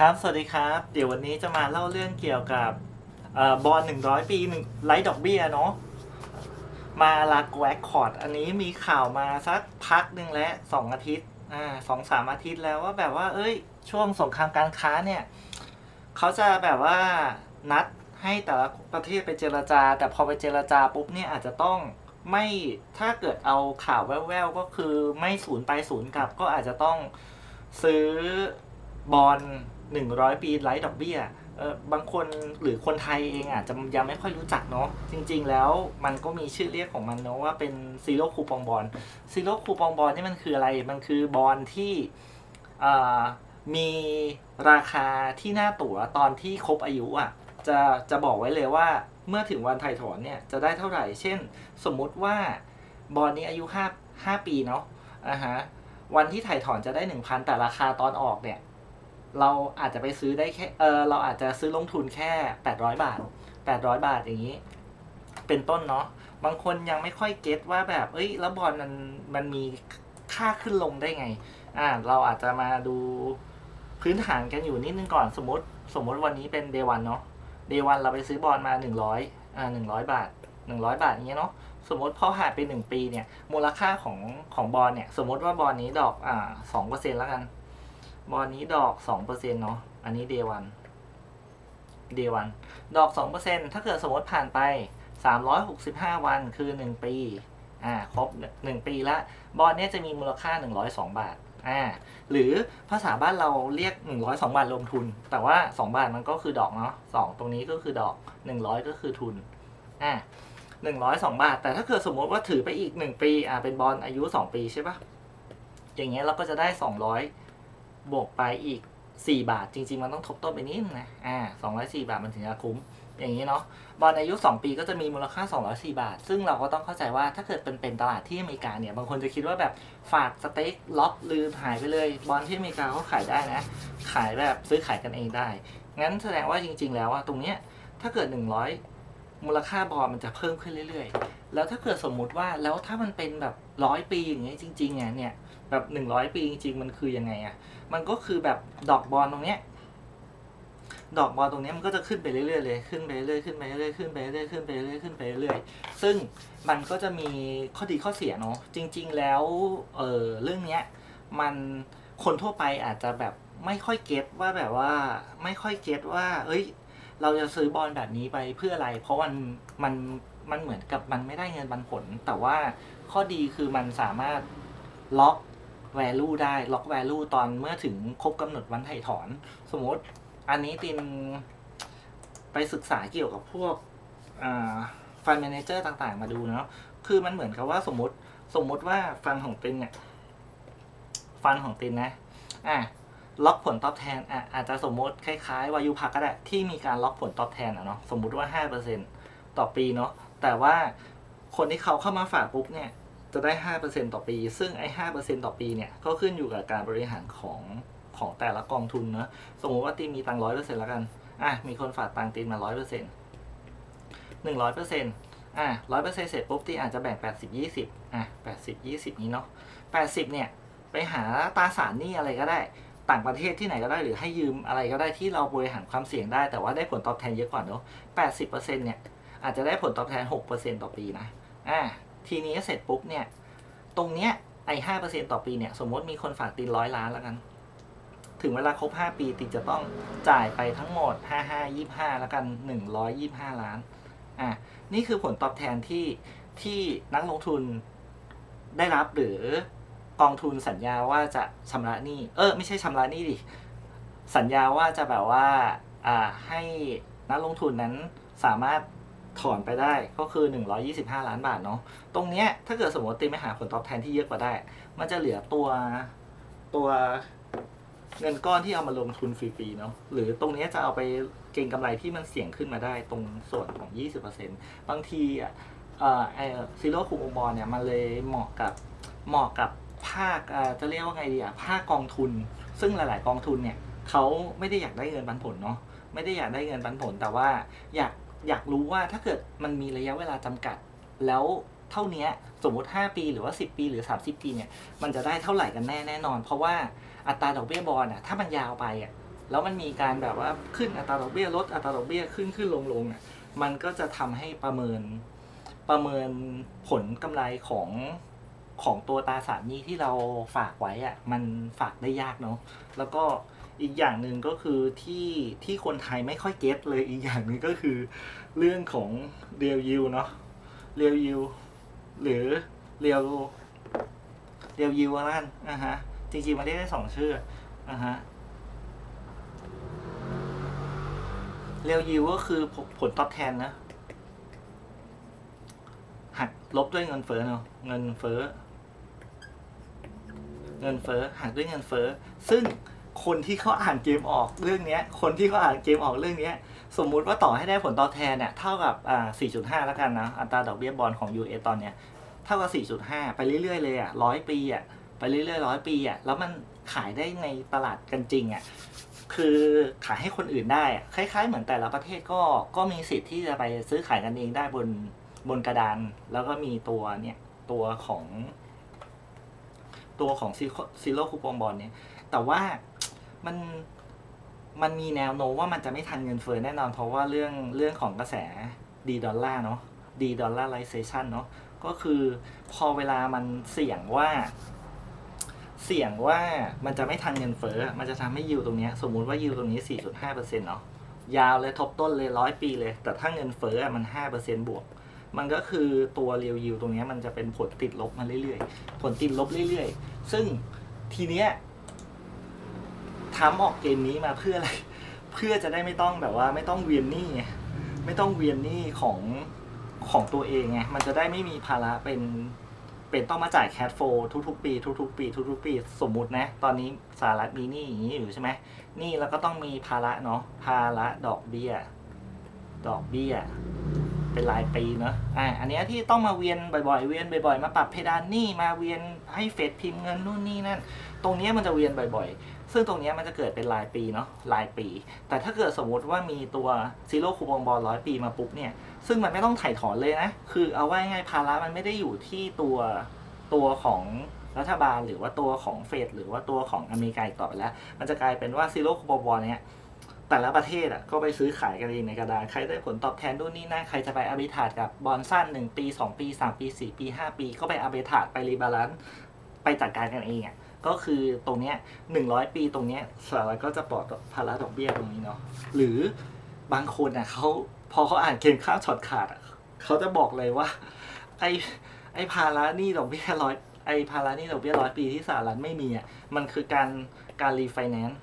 ครับ สวัสดีครับ เดี๋ยววันนี้จะมาเล่าเรื่องเกี่ยวกับบอลหนึ่งร้อยปีหนึ่งไร้ดอกเบี้ยเนาะ มาลากแวกคอร์ด อันนี้มีข่าวมาสักพักหนึ่งแล้วสองอาทิตย์อ่าสองสามอาทิตย์แล้วว่าแบบว่า เอ้ย ช่วงสงครามการค้าเนี่ย เขาจะแบบว่านัดให้แต่ละประเทศไปเจรจา แต่พอไปเจรจาปุ๊บเนี่ยอาจจะต้องไม่ถ้าเกิดเอาข่าวแว่วๆก็คือไม่ศูนย์ไปศูนย์กลับก็อาจจะต้องซื้อบอล หนึ่งร้อยปีไร้ดอกเบี้ยบางคนหรือคนไทยเองอาจจะยังไม่ค่อยรู้จักเนาะจริง ๆ แล้วมันก็มีชื่อเรียกของมันเนาะว่าเป็นซีโร่คูปองบอลซีโร่คูปองบอลนี่มันคืออะไรมันคือบอลที่มีราคาที่หน้าตั๋วตอนที่ครบอายุอะจะจะบอกไว้เลยว่าเมื่อถึงวันถ่ายถอนเนี่ยจะได้เท่าไหร่ เช่น สมมุติว่าบอลนี้อายุ5 5ปีเนาะอ่าฮะวันที่ถ่ายถอนจะได้ 1,000 แต่ราคาตอนออกเนี่ย เราอาจจะไปซื้อได้แค่เออเราอาจจะซื้อลงทุนแค่ 800 บาท 800 บาทอย่างนี้ เป็นต้นเนาะบางคนยังไม่ค่อยเก็ตว่าแบบ เอ้ยแล้วบอลมันมันมีค่าขึ้นลงได้ไงอ่าเราอาจจะมาดูพื้นฐานกันอยู่นิดนึงก่อนสมมติ สมมติวันนี้เป็นเดวันเนาะเดวันเราไปซื้อบอลมาหนึ่งร้อยอ่าหนึ่งร้อยบาทหนึ่งร้อยบาทอย่างเงี้ยเนาะสมมติพอหายไปหนึ่งปีเนี่ยมูลค่าของของบอลเนี่ย สมมติว่าบอลนี้ดอกอ่าสองเปอร์เซ็นต์แล้วกัน บอลนี้ดอกสองเปอร์เซ็นเนาะ อันนี้เดวันเดวันดอกสองเปอร์เซ็นถ้าเกิดสมมติผ่านไปสามร้อยหกสิบห้าวันคือหนึ่งปี อ่า ครบหนึ่งปีละ บอลเนี่ยจะมีมูลค่าหนึ่งร้อยสองบาท อ่า หรือภาษาบ้านเราเรียก102บาทรวมทุน แต่ว่า2บาทมันก็คือดอกเนาะสองตรงนี้ก็คือดอก100ก็คือทุน อ่า102บาท แต่ถ้าเกิดสมมติว่าถือไปอีก1ปี อ่า เป็นบอลอายุ2ปีใช่ปะอย่างเงี้ยเราก็จะได้200 บวกไปอีก 4 บาท จริง ๆ มันต้องทบต้นไปนิดนึงนะ อ่า204 บาทมันถึงจะคุ้ม อย่างนี้เนาะ บอลอายุ 2 ปีก็จะมีมูลค่า 204 บาท ซึ่งเราก็ต้องเข้าใจว่าถ้าเกิดเป็นเป็นตลาดที่อเมริกาเนี่ย บางคนจะคิดว่าแบบฝากสเต็กล็อกลืมหายไปเลย บอลที่อเมริกาเขาขายได้นะ ขายแบบซื้อขายกันเองได้ งั้นแสดงว่าจริง ๆ แล้วว่าตรงเนี้ย ถ้าเกิด 100 มูลค่าบอลมันจะเพิ่มขึ้นเรื่อยๆ แล้วถ้าเกิดสมมุติว่าแล้วถ้ามันเป็นแบบร้อยปีอย่างเงี้ยจริงๆอะเนี่ยแบบ100ปีจริง ๆ มันคือยังไงอะมันก็คือแบบดอกบอลตรงเนี้ยดอกบอลตรงเนี้ยมันก็จะขึ้นไปเรื่อยๆเลย ขึ้นไปเรื่อยๆขึ้นไปเรื่อยๆขึ้นไปเรื่อยๆขึ้นไปเรื่อยๆขึ้นไปเรื่อยซึ่งมันก็จะมีข้อดีข้อเสียเนาะจริง ๆ แล้วเออเรื่องเนี้ยมันคนทั่วไปอาจจะแบบไม่ค่อยเก็ตว่าแบบว่าไม่ค่อยเก็ตว่า เอ้ย เราจะซื้อบอลแบบนี้ไปเพื่ออะไร เพราะมันมัน มันเหมือนกับมันไม่ได้เงินปันผล แต่ว่าข้อดีคือมันสามารถล็อก value ได้ล็อก value ตอนเมื่อถึงครบกำหนดวันถ่ายถอน สมมติอันนี้ตินไปศึกษาเกี่ยวกับพวกฟันแมเนเจอร์ต่างๆ มาดูเนาะคือมันเหมือนกับว่าสมมติสมมติว่าฟันของตินเนี่ยฟันของตินนะอะล็อกผลตอบแทนอะอาจจะสมมติคล้ายๆวายุพักก็ได้ที่มีการล็อกผลตอบแทนอะเนาะสมมุติว่าห้าเปอร์เซ็นต่อปีเนาะ แต่ว่าคนที่เขาเข้ามาฝากปุ๊บเนี่ยจะได้ห้าเปอร์เซ็นต่อปี ซึ่งไอ้ห้าเปอร์เซ็นต่อปีเนี่ยก็ขึ้นอยู่กับการบริหารของของแต่ละกองทุนเนาะสมมุติว่าตีมีตังร้อยเปอร์เซ็นต์แล้วกัน อะ มีคนฝากตังตีมาร้อยเปอร์เซ็นหนึ่งร้อยเปอร์เซ็นต์อะร้อยเปอร์เซ็นต์เสร็จปุ๊บตีอาจจะแบ่งแปดสิบยี่สิบอะแปดสิบยี่สิบนี้เนาะแปดสิบเนี่ย ไปหาตราสารหนี้อะไรก็ได้ ต่างประเทศที่ไหนก็ได้หรือให้ยืมอะไรก็ได้ที่เราบริหารความเสี่ยงได้ แต่ว่าได้ผลตอบแทนเยอะกว่าเนาะแปดสิบเปอร์เซ็นเนี่ย อาจจะได้ผลตอบแทนหกเปอร์เซ็นต่อปีนะอะทีนี้เสร็จปุ๊บเนี่ย ตรงเนี้ยไอ้ห้าเปอร์เซ็นต่อปีเนี่ย สมมติมีคนฝากตีร้อยล้านแล้วกัน ถึงเวลาครบ5ปีติจะต้องจ่ายไปทั้งหมด5 5 25แล้วกัน125ล้าน อะ นี่คือผลตอบแทนที่ที่นักลงทุนได้รับหรือกองทุนสัญญาว่าจะชำระหนี้ เออ ไม่ใช่ชำระหนี้ดิ สัญญาว่าจะแบบว่า อ่า ให้นักลงทุนนั้นสามารถ ถอนไปได้ก็คือ 125 ล้านบาทเนาะตรงเนี้ยถ้าเกิดสมมติตีไม่หาผลตอบแทนที่เยอะกว่าได้ มันจะเหลือตัวตัวเงินก้อนที่เอามาลงทุนฟรีๆเนาะหรือตรงเนี้ยจะเอาไปเก็งกำไรที่มันเสี่ยงขึ้นมาได้ตรงส่วนของ 20%บางทีอะเอ่อไอซีโร่คูปองบอลเนี่ยมันเลยเหมาะกับเหมาะกับภาคอ่อจะเรียกว่าไงดีอะภาคกองทุน ซึ่งหลาย ๆ กองทุนเนี่ยเขาไม่ได้อยากได้เงินปันผลเนาะไม่ได้อยากได้เงินปันผลแต่ว่าอยาก อยากรู้ว่าถ้าเกิดมันมีระยะเวลาจำกัด แล้วเท่าเนี้ยสมมติ 5 ปีหรือว่า 10 ปีหรือ 30 ปีเนี่ยมันจะได้เท่าไหร่กันแน่แน่นอน เพราะว่าอัตราดอกเบี้ยบอลอะถ้ามันยาวไปอะแล้วมันมีการแบบว่าขึ้นอัตราดอกเบี้ยลดอัตราดอกเบี้ยขึ้นขึ้นลงลงอะมันก็จะทำให้ประเมินประเมินผลกำไรของของตัวตราสารนี้ที่เราฝากไว้อะมันฝากได้ยากเนาะแล้วก็ อีกอย่างหนึ่งก็คือที่ที่คนไทยไม่ค่อยเก็ตเลยอีกอย่างหนึ่งก็คือ เรื่องของเรียวยิวเนาะเรียวยิวหรือเรียวเรียวยิวนั่นนะฮะจริงๆมันเรียกได้สองชื่ออะฮะเรียวยิวก็คือผผลตอบแทนนะหักลบด้วยเงินเฟ้อเนาะเงินเฟ้อเงินเฟ้อหักด้วยเงินเฟ้อซึ่ง คนที่เขาอ่านเกมออกเรื่องเนี้ย คนที่เขาอ่านเกมออกเรื่องเนี้ย สมมุติว่าต่อให้ได้ผลตอบแทนเนี่ยเท่ากับอ่า4.5 แล้วกันนะอัตราดอกเบี้ยบอลของ US ตอนเนี้ยเท่ากับ 4.5 ไปเรื่อยๆเลยอะร้อยปีอะไปเรื่อยๆร้อยปีอะแล้วมันขายได้ในตลาดกันจริงอะคือขายให้คนอื่นได้คล้ายๆ เหมือนแต่ละประเทศก็ก็มีสิทธิ์ที่จะไปซื้อขายกันเองได้บนบนกระดาน แล้วก็มีตัวเนี่ยตัวของ ตัวของซีโร่คูปองบอลเนี่ย แต่ว่า มันมันมีแนวโน้มว่ามันจะไม่ทันเงินเฟ้อแน่นอน เพราะว่าเรื่องเรื่องของกระแสดีดอลลาร์เนาะดีดอลลาร์ไลเซชันเนาะก็คือพอเวลามันเสี่ยงว่า เสี่ยงว่ามันจะไม่ทันเงินเฟ้อมันจะทำให้ยิวตรงเนี้ยสมมุติว่ายิวตรงนี้ 4.5%เนาะยาวเลยทบต้นเลยร้อยปีเลย แต่ถ้าเงินเฟ้ออะมัน5%บวก มันก็คือตัวเรียวยิวตรงเนี้ยมันจะเป็นผลติดลบมาเรื่อยๆ ผลติดลบเรื่อยๆ ซึ่งทีเนี้ย ทำออกเกมนี้มาเพื่ออะไร เพื่อจะได้ไม่ต้องแบบว่าไม่ต้องเวียนหนี้ไงไม่ต้องเวียนหนี้ของของตัวเองไงมันจะได้ไม่มีภาระเป็นเป็นต้องมาจ่ายแคดโฟทุกๆปี ทุกๆปี ทุกๆปี สมมุตินะ ตอนนี้สหรัฐมีหนี้อย่างนี้อยู่ใช่ไหมหนี้แล้วก็ต้องมีภาระเนาะภาระดอกเบี้ย ดอกเบี้ย เป็นรายปีเนาะอ่าอันนี้ที่ต้องมาเวียนบ่อยๆ เวียนบ่อยๆ มาปรับเพดานหนี้มาเวียนให้เฟดพิมพ์เงินนู่นนี่นั่น ตรงนี้มันจะเวียนบ่อยๆ ซึ่งตรงนี้มันจะเกิดเป็นรายปีเนาะรายปี แต่ถ้าเกิดสมมติว่ามีตัวซีโร่คูปองบอลร้อยปีมาปุ๊บเนี่ย ซึ่งมันไม่ต้องถ่ายถอนเลยนะ คือเอาไว้ง่ายภาระมันไม่ได้อยู่ที่ตัวตัวของรัฐบาลหรือว่าตัวของเฟดหรือว่าตัวของอเมริกาอีกต่อไปแล้ว มันจะกลายเป็นว่าซีโร่คูปองบอลเนี่ย แต่ละประเทศอะก็ไปซื้อขายกันเองในกระดานใครได้ผลตอบแทนนู่นนี่นั่นใครจะไปอาบิทาดกับบอลสั้น1ปี 2 ปี 3 ปี 4 ปี 5 ปี ก็ไปอาบิทาดไปรีบาลานซ์ไปจัดการกันเองอะก็คือตรงเนี้ย100ปีตรงเนี้ยสหรัฐก็จะปลอดภาระดอกเบี้ยตรงนี้เนาะหรือบางคนอะเขาพอเขาอ่านเกมข้ามช็อตขาดอะเขาจะบอกเลยว่า ไอไอภาระนี่ดอกเบี้ยร้อยไอภาระนี่ดอกเบี้ยร้อยปีที่สหรัฐไม่มีอะมันคือการการรีไฟแนนซ์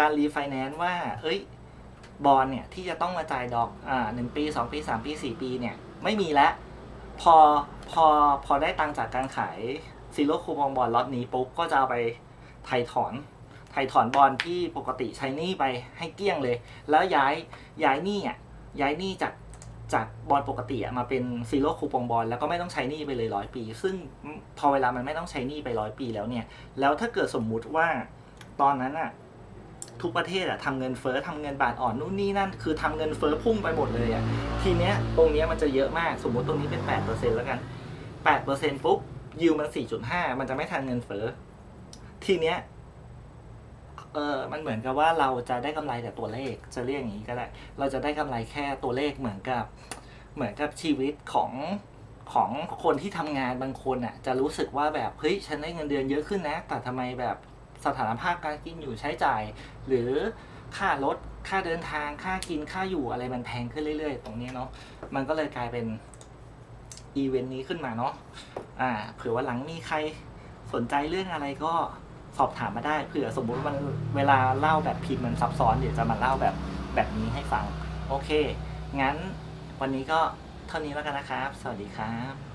การรีไฟแนนซ์ว่า เอ้ย บอลเนี่ย ที่จะต้องมาจ่ายดอกอ่าหนึ่งปีสองปีสามปีสี่ปีเนี่ย ไม่มีแล้ว พอ พอ พอได้ตังจากการขายซีโร่คูปองบอลล็อตนี้ปุ๊บ ก็จะเอาไปไถ่ถอน ไถ่ถอนบอลที่ปกติใช้หนี้ไปให้เกลี้ยงเลย แล้วย้าย ย้ายหนี้อะ ย้ายหนี้จากจากบอลปกติอะมาเป็นซีโร่คูปองบอลแล้วก็ไม่ต้องใช้นี้ไปเลยร้อยปี ซึ่งพอเวลามันไม่ต้องใช้นี้ไปร้อยปีแล้วเนี่ย แล้วถ้าเกิดสมมุติว่าตอนนั้นอะ ทุกประเทศอะทำเงินเฟ้อทำเงินบาทอ่อนนู่นนี่นั่น คือทำเงินเฟ้อพุ่งไปหมดเลยอะทีเนี้ยตรงเนี้ยมันจะเยอะมากสมมติตรงนี้เป็นแปดเปอร์เซ็นแล้วกันแปดเปอร์เซ็นปุ๊บยิวมันสี่จุดห้ามันจะไม่ทันเงินเฟ้อทีเนี้ยเออมันเหมือนกับว่าเราจะได้กำไรแต่ตัวเลขจะเรียกอย่างนี้ก็ได้ เราจะได้กำไรแค่ตัวเลขเหมือนกับ เหมือนกับชีวิตของของคนที่ทำงานบางคนอะ จะรู้สึกว่าแบบเฮ้ยฉันได้เงินเดือนเยอะขึ้นนะ แต่ทำไมแบบ สถานภาพการกินอยู่ใช้จ่าย หรือค่ารถค่าเดินทางค่ากินค่าอยู่อะไรมันแพงขึ้นเรื่อย ๆ ตรงนี้เนาะมันก็เลยกลายเป็นอีเวนต์นี้ขึ้นมาเนาะอ่าเผื่อว่าหลังมีใครสนใจเรื่องอะไรก็สอบถามมาได้เผื่อสมมุติมันเวลาเล่าแบบพิมพ์มันซับซ้อนเดี๋ยวจะมาเล่าแบบแบบนี้ให้ฟัง โอเค งั้นวันนี้ก็เท่านี้แล้วกันนะครับ สวัสดีครับ